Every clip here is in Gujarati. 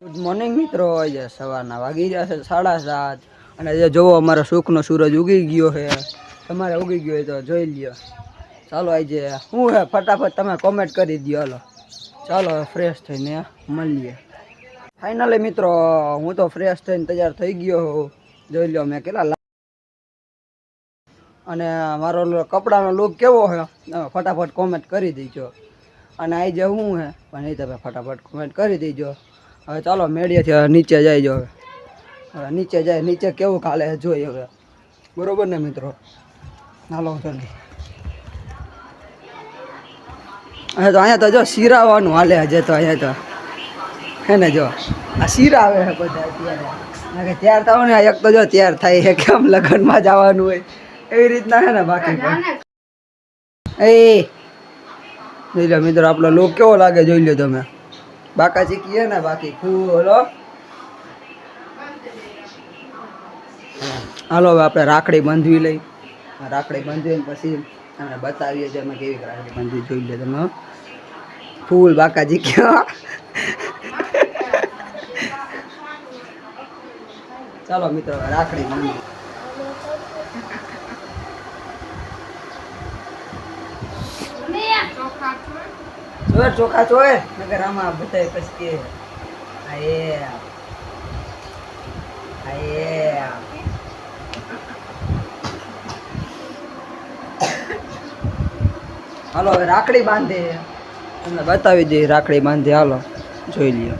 ગુડ મોર્નિંગ મિત્રો, આજે સવારના વાગી છે સાડા સાત અને જે જોવો અમારો સુખનો સૂરજ ઉગી ગયો છે. તમારે ઉગી ગયો હોય તો જોઈ લ્યો. ચાલો આજે શું હે? ફટાફટ તમે કોમેન્ટ કરી દો હાલો. ચાલો ફ્રેશ થઈને મળીએ. ફાઇનલી મિત્રો, હું તો ફ્રેશ થઈને તૈયાર થઈ ગયો હોઉં. જોઈ લ્યો મેં કેટલા અને મારો કપડાનો લુક કેવો છે? ફટાફટ કોમેન્ટ કરી દેજો. અને આજે હું છે પણ એ તમે ફટાફટ કોમેન્ટ કરી દેજો. હવે ચાલો મેળીએથી નીચે જાય જો હવે. હવે નીચે જાય, નીચે કેવું કાલે જોઈએ હવે. બરોબર ને મિત્રો? હાલો જલ્દી હવે તો, અહીંયા તો જો શીરાવાનું હાલે હજે તો, અહીંયા તો. હે ને જો? આ શીરા આવે છે બધા અત્યારે. તૈયાર થાવ ને એક તો જો તૈયાર થાય છે, કેમ લગ્નમાં જવાનું હોય. એવી રીતના છે ને બાકી એ, જોઈ લો મિત્રો, આપણો લોક કેવો લાગે, જોઈ લો તમે. બાકા કીએ ને બાકી ખુલો હાલો. હવે આપણે રાખડી બાંધવી લઈ. રાખડી બાંધવી પછી તમને બતાવીએ છીએ અમે કેવી રાખડી બાંધવી જોઈ લે તમે ફૂલ બાકાજી ક્યાં. ચાલો મિત્રો રાખડી બાંધી ચોર ચોખા ચોર નગર આમાં બધાય પછી કે આ આયે હાલો હવે રાખડી બાંધે. તમને બતાવી દઈએ રાખડી બાંધે. હાલો જોઈ લ્યો.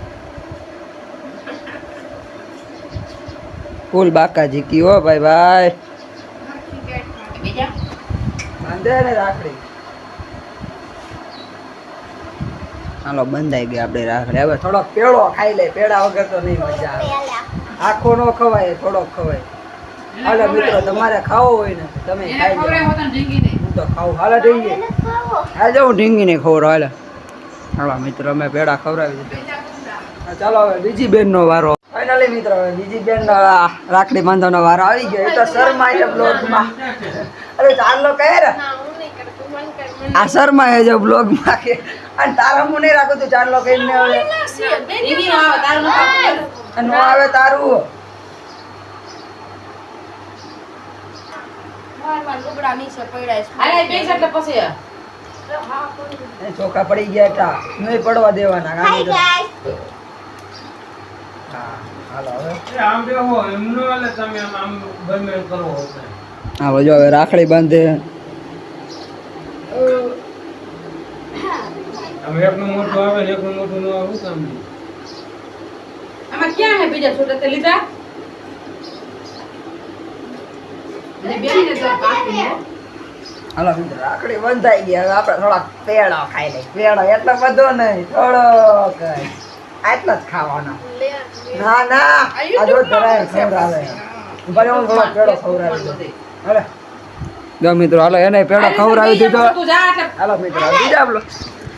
ફૂલ બાકાજી કી હો ભાઈ ભાઈ. બાંધે ને રાખડી. હાલો બંધાઈ ગયા આપણે રાખડે હવે થોડોક પેળો ખાઈ લે. પેડા વગર તો નહીં મજા આવે. આખો નો ખવાય થોડોક ખવાય. હાલો મિત્રો તમારે ખાવો હોય ને તમે ખાઈ લો. હું તો ખાવું હાલો ઢીંગી. હા જાઉં ઢીંગીને ખવડાવ હાલે. હાલો મિત્રો અમે પેડા ખવડાવી દીધા. ચાલો હવે બીજી બેન નો વારો. ફાઇનલી મિત્રો હવે બીજી બેન રાખડી બાંધવાનો વારો આવી ગયો. એ તો શર્મા બ્લોગ બ્લોગમાં અરે ચાલો કહે રે. આ શર્મા એ જો બ્લોગમાં કે અને તારા હું નહીં રાખું તું લોકો એમને હવે નો આવે તારું ચોખા પડી ગયા હતા. નહીં પડવા દેવાના હા હાલો હવે. આમ બેહો એમ નો હાલે તમે આમ આમ ગમે એમ કરો હા જો હવે રાખડી બાંધે આમ એકનું મોટું આવે ને એકનું મોટું ન આવે કામ આમાં ક્યાં હે બીજા છોટા તે લીધા? અને બેનને તો બાકી હો. હાલો રાખડી બંધાઈ ગઈ હવે આપણે થોડાક પેડો ખાઈ લઈ પેડો એટલો બધો નહીં થોડોક જ. આટલો જ ખાવાનો. ના ના. આ જો ધરાય ખવડાવે. ભલે હું થોડો પેડો ખવડાવી હાલે. જો મિત્રો હાલો એને પેડો ખવડાવી દીધો. તું જા એટલે હાલો મિત્રો બીજા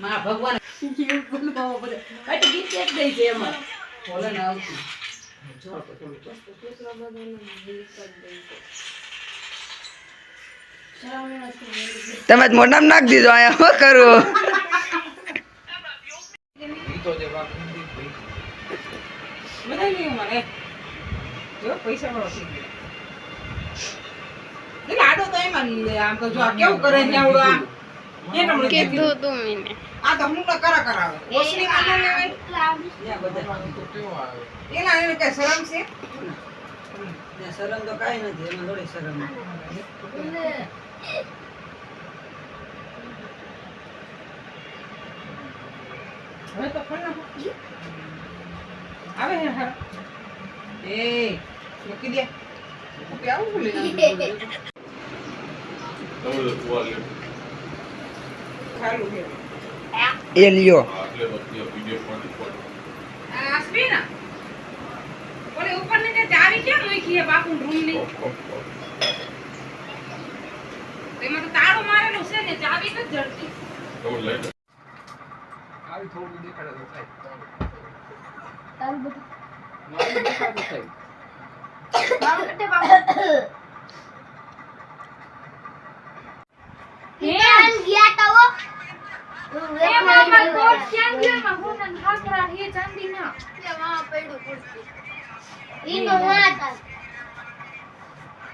માં ભગવાન ગીત એક દઈ છે એમાં બોલે ને આવતું તમે જ મોઢામાં નાખી દીધો અહીંયા શું કરું? મને. આડો તો જો આ કીધું. તો કરા કરાવે ઓસની માં ન લેવાય? એના એને કઈ શરમ છે? શરમ તો કાંઈ નથી. એમાં થોડી શરમ હવે તો ફોન આવે હે હા. એ મૂકી દે. મૂકી આવું ભૂલી એ લ્યો. આ સ્પીન ઓલે ઉપર ને ચાવી કેમ મૂકી હે બાપુ રૂમની. એમાં તો તાળો મારેલો છે ને ચાવી નથી જડતી. આવી થોડું દેખાડે તો થાય. મારું દેખાડે તો થાય.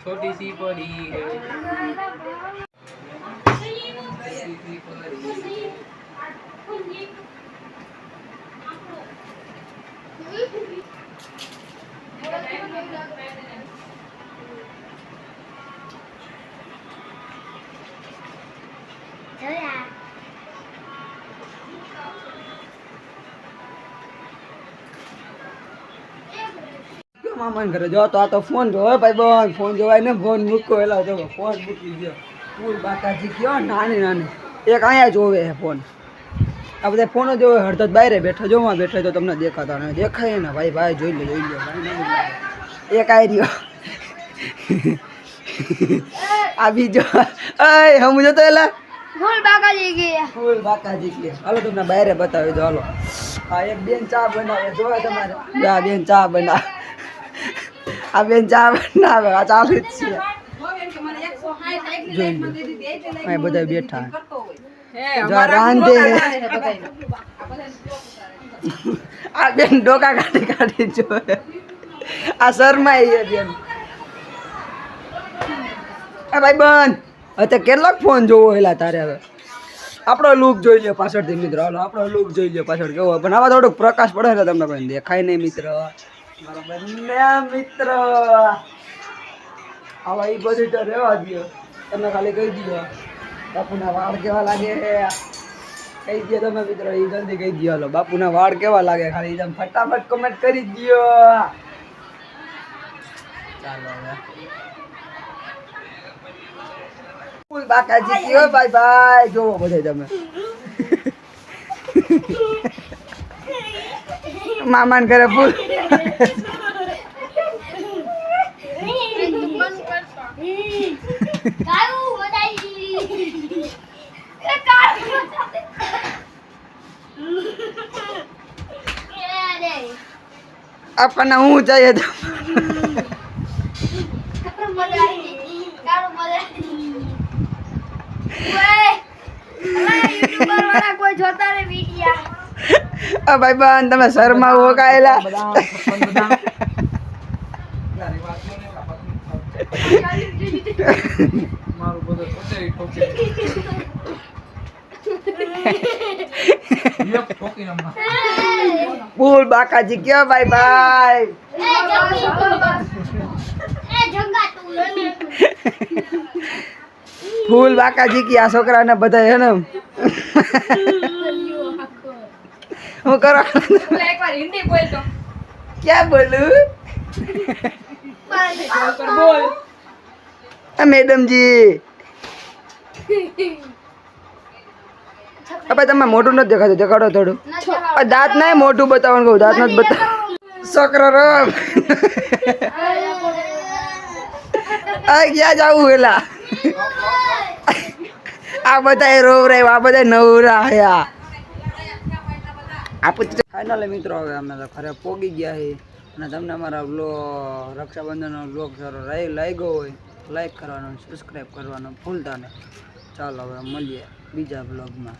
छोटी सी परी है મામાને ઘરે જો તો આ તો ફોન જોવે ભાઈ બોન ફોન જોવાય ને ફોન મૂકો એલા જો ફોન મૂકી ગયો. ફૂલ બાકાજી કયો નાની નાની. એક અહીંયા જોવે હે ફોન. આ બધા ફોનો જોવે હળદર બહાર બેઠો જોવા બેઠો તો તમને દેખાતા ને દેખાય ને ભાઈ ભાઈ જોઈ લો જોઈ લો ભાઈ. એક આવી રહ્યો. આ બીજો. અય હમ જોતો એલા. ફૂલ બાકાજી કે. હાલો તમને બાયરે બતાવી દો હાલો. આ એક બેન ચા બનાવે જોવે તમારે? બેન ચા બનાવે. આ બેન ચા આવે આ ચાલુ જ છે. જોઈ બધા બેઠા. રાંધે. આ બેન ડોકા કાઢી કાઢી જોવે. આ શર્માઈ બેન. આ ભાઈ બંધ. અત્યારે તે કેટલોક ફોન જોવો એલા તારે હવે. આપણો લુક જોઈ લ્યો પાછળથી મિત્રો. આપણો લુક જોઈ લ્યો પાછળ. કેવો? પણ આવા થોડુંક પ્રકાશ પડે ને તમને કોઈ દેખાય નહીં મિત્ર. બંને મિત્ર. આવા એ બધું તો રહેવા દો ખાલી કહી દીધો બાપુના વાળ કેવા લાગે? કહી દો તમે કહી દો બાપુના વાળ કેવા લાગે? ખાલી તમે ફટાફટ કોમેન્ટ કરી દો હવે. ફૂલ બાકાજી ભાઈ ભાઈ જોવો બધે તમે. મામાન ઘરે ફૂલ. આપણને હું જોઈએ તો? કોઈ જોતા રે વિડિયા આ ભાઈ બાન તમે શર્મા હમણાં. ફૂલ બાકાજી કયો ભાઈ ભાઈ? ફૂલ બાકાજી કયા આ છોકરાને બધા હે ને? હું કરો એકવાર હિન્દી બોલતો ક્યાં બોલું? બોલ. મેડમજી. આ તમે મોટું નથી દેખાતું. દેખાડો થોડું. આ દાંત નાય મોટું બતાવવાનું કહું. દાંત નથી બતાવ છોકરો આ ક્યાં જાવું એલા? આ બધા રોવ રે આ બધા નવરા હયા આપણે ફાઇનલ મિત્રો, હવે અમે તો ખરે પોગી ગયા છે અને તમને અમારા બ્લોગ રક્ષાબંધનનો બ્લોગ સારો લાગ્યો હોય લાઈક કરવાનો સબસ્ક્રાઈબ કરવાનો ભૂલતા નહીં. ચાલો હવે મળીએ બીજા બ્લોગમાં